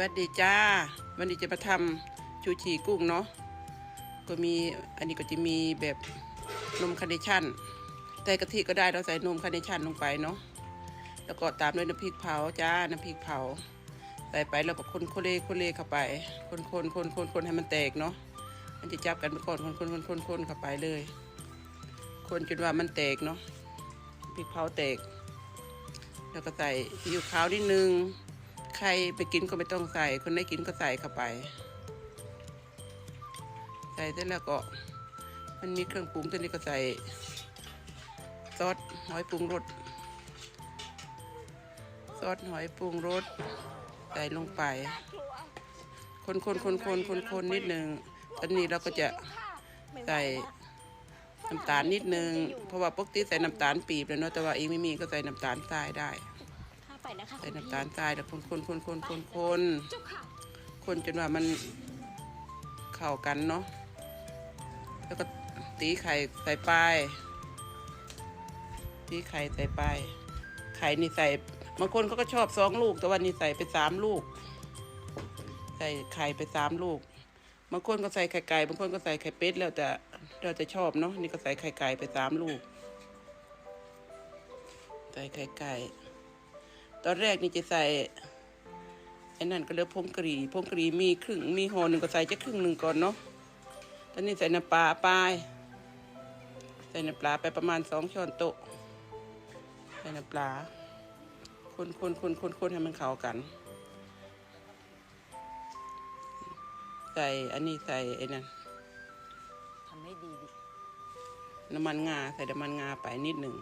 วัสดีจ้า วันนี้จะมาทำชูชีกุ้งเนาะก็มีอันนี้ก็จะมีแบบนมคาร์เนชั่นใส่กะทิก็ได้เราใส่นมคาร์เนชั่นลงไปเนาะแล้วก็ตามด้วยน้ำพริกเผาจ้าน้ำพริกเผา ใส่ไปแล้วก็คนโคเลโคเลเข้าไป คนคนคนคนคนให้มันแตกเนาะมันจะจับกันไปก่อนคนคนคนคนคนเข้าไปเลย คนจนว่ามันแตกเนาะพริกเผาแตก แล้วก็ใส่ซีอิ๊วขาวนิดนึง ใครไปกินก็ไม่ต้องใส่ คนไม่กินก็ใส่เข้าไป ใส่เสร็จแล้วก็ มันมีเครื่องปรุงตัวนี้ก็ใส่ซอสหอยปรุงรสซอสหอยปรุงรสใส่ลงไป คนคนคนคนคนคนนิดนึงตอนนี้เราก็จะใส่น้ำตาลนิดนึง เพราะว่าปกติใส่น้ำตาลปีบแล้วเนาะแต่ว่าองไม่มีก็ใส่น้ำตาลทรายได้ ไปนะคะใส่น้ำตาลทรายแล้วคนคนคนคนคนคนเจ้าค่ะคนจนว่ามันเข้ากันเนาะแล้วก็ตีไข่ใส่ไปตีไข่ใส่ไปไข่นี่ใส่บางคนเขาก็ชอบสองลูก แต่ว่านี่ใส่ไปสามลูก ใส่ไข่ไปสามลูกบางคนก็ใส่ไข่ไก่บางคนก็ใส่ไข่เป็ดแล้วแต่เราจะชอบเนาะนี่ก็ใส่ไข่ไก่ไปสามลูก ใส่ไข่ไก่ ตอนแรกนี่จะใส่ไอ้นั่นก็เรียกพงกะหรี่พงกะหรี่มีครึ่งมีห่อหนึ่งก็ใส่จะครึ่งหนึ่งก่อนเนาะตอนนี้ใส่น้ำปลาไปใส่น้ำปลาไปประมาณสองช้อนโต๊ะใส่น้ำปลา คนคนคนคนคนให้มันเข้ากัน ใส่อันนี้ใส่ไอ้นั่นทำให้ดีดิน้ำมันงาใส่น้ำมันงาไปนิดหนึ่ง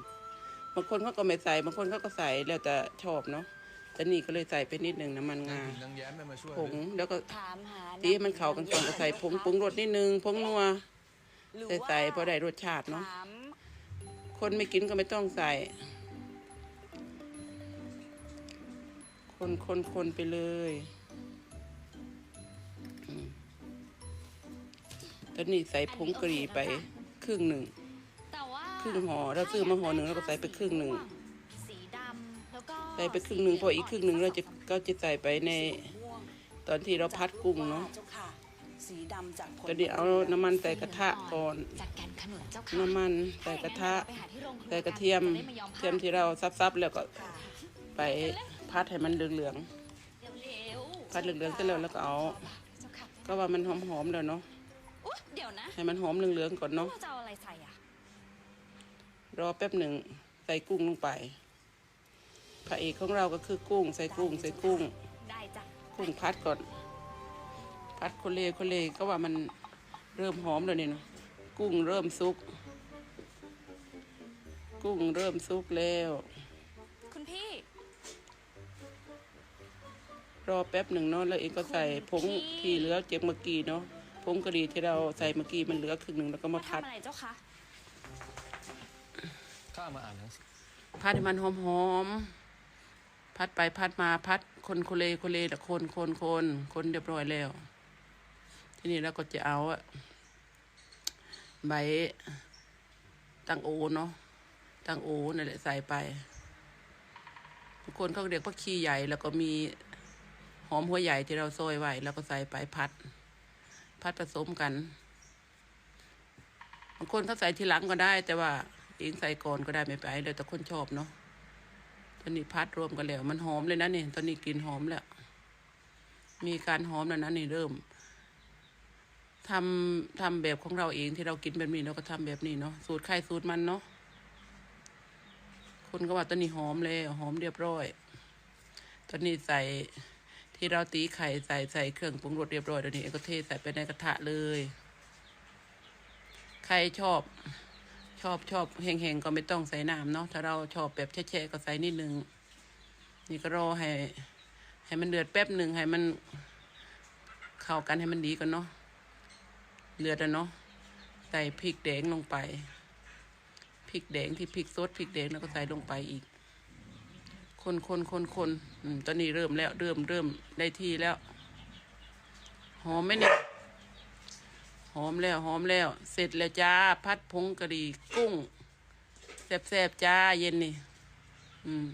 บางคนเขาก็ไม่ใส่บางคนเขาก็ใส่แล้วแต่ชอบเนาะแต่นี่ก็เลยใส่ไปนิดหนึ่งน้ำมันงานางแย้มไม่มาช่วยผงแล้วก็ถามหาตีให้มันเข้ากันก่อนก็ใส่ผงปรุงรสนิดนึงผงนัวหรือใส่ว่าใส่พอได้รสชาติเนาะถามคนไม่กินก็ไม่ต้องใส่ คนคนคนไปเลยอืมตอนนี้ใส่ผงกะหรี่ไปครึ่งหนึ่งแต่ว่า ครึ่งห่อเราซื้อมาห่อหนึ่งแล้วก็ใส่ไปครึ่งหนึ่งสีดำแล้วก็ใส่ไปครึ่งหนึ่งพออีกครึ่งหนึ่งเราจะก็จะใส่ไปในม่วงตอนที่เราพัดกุ้งเนาะเจ้าค่ะสีดำจากผลตอนนี้เอาน้ำมันใส่กระทะก่อนจากแกนขนุนเจ้าค่ะน้ำมันใส่กระทะไปหาที่โรงครัวใส่กระเทียมจะได้ไม่ยอมพลาดเทียมที่เราซับๆแล้วก็ค่ะไปพัดให้มันเหลืองเร็วๆพัดเหลืองๆเสร็จแล้วแล้วก็เอาๆเจ้าค่ะก็ว่ามันหอมๆแล้วเนาะอุ๊ยเดี๋ยวนะให้มันหอมเหลืองๆก่อนเนาะเราจะเอาอะไรใส่อะ รอแป๊บหนึ่งใส่กุ้งลงไปพระเอกของเราก็คือกุ้ง ใส่กุ้ง ใส่กุ้ง ได้จ้ะกุ้งพัดก่อน พัดโคเลโคเลก็ว่ามันเริ่มหอมแล้วนี่เนาะกุ้งเริ่มสุก กุ้งเริ่มสุกแล้ว คุณพี่ รอแป๊บหนึ่งเนาะแล้วเองก็ใส่ผงที่เหลือเจ็บเมื่อกี้เนาะผงกะหรี่ที่เราใส่เมื่อกี้มันเหลือครึ่งหนึ่งแล้วก็มามาพัดทำอะไรเจ้าคะ ข้ามาอ่านหนังสือพัดให้มันหอมหอมๆพัดไปพัดมาพัดคนโคเลโคเลแต่คนคนคนคนเรียบร้อยแล้ว ทีนี้เราก็จะเอาใบตังโอเนาะตังโอนั่นแหละใส่ไปทุกคนเขาเรียกว่าขี้ใหญ่แล้วก็มีหอมหัวใหญ่ที่เราซอยไว้แล้วก็ใส่ไปพัด พัดผสมกันบางคนเขาใส่ทีหลังก็ได้ แต่ว่า เองใส่ก่อนก็ได้ไม่ไปเลยแต่คนชอบเนาะตอนนี้พัดรวมกันแล้ว มันหอมเลยนะนี่ตอนนี้กลินหอมแล้ว มีการหอมแล้วนะนี่เริ่มทำทำแบบของเราเองที่เรากินแบบนี้เราก็ทำแบบนี้เนาะสูตรใครสูตรมันเนาะคนก็ว่าตอนนี้หอมแล้วหอมเรียบร้อย ตอนนี้ใส่ที่เราตีไข่ใส่ใส่เครื่องปรุงรสเรียบร้อยตอนนี้เอก็เทใส่ไปในกระทะเลย ใครชอบ ชอบชอบแห้งๆก็ไม่ต้องใส่น้ำเนาะถ้าเราชอบแบบแช่ๆก็ใส่นิดนึง นี่ก็รอให้ ให้มันเดือดแป๊บหนึ่งให้มันเข้ากันให้มันดีก่อนเนาะเลือดแล้วเนาะใส่พริกแดงลงไปพริกแดงที่พริกสดพริกแดงแล้วก็ใส่ลงไปอีก คนคนคนคนอืมตอนนี้เริ่มแล้วเริ่มเริ่มได้ที่แล้วหอมไหมเนี่ย หอมแล้วหอมแล้ว เสร็จแล้วจ้า พัดผงกะหรี่กุ้งแซ่บๆจ้าเย็นนี่ อืม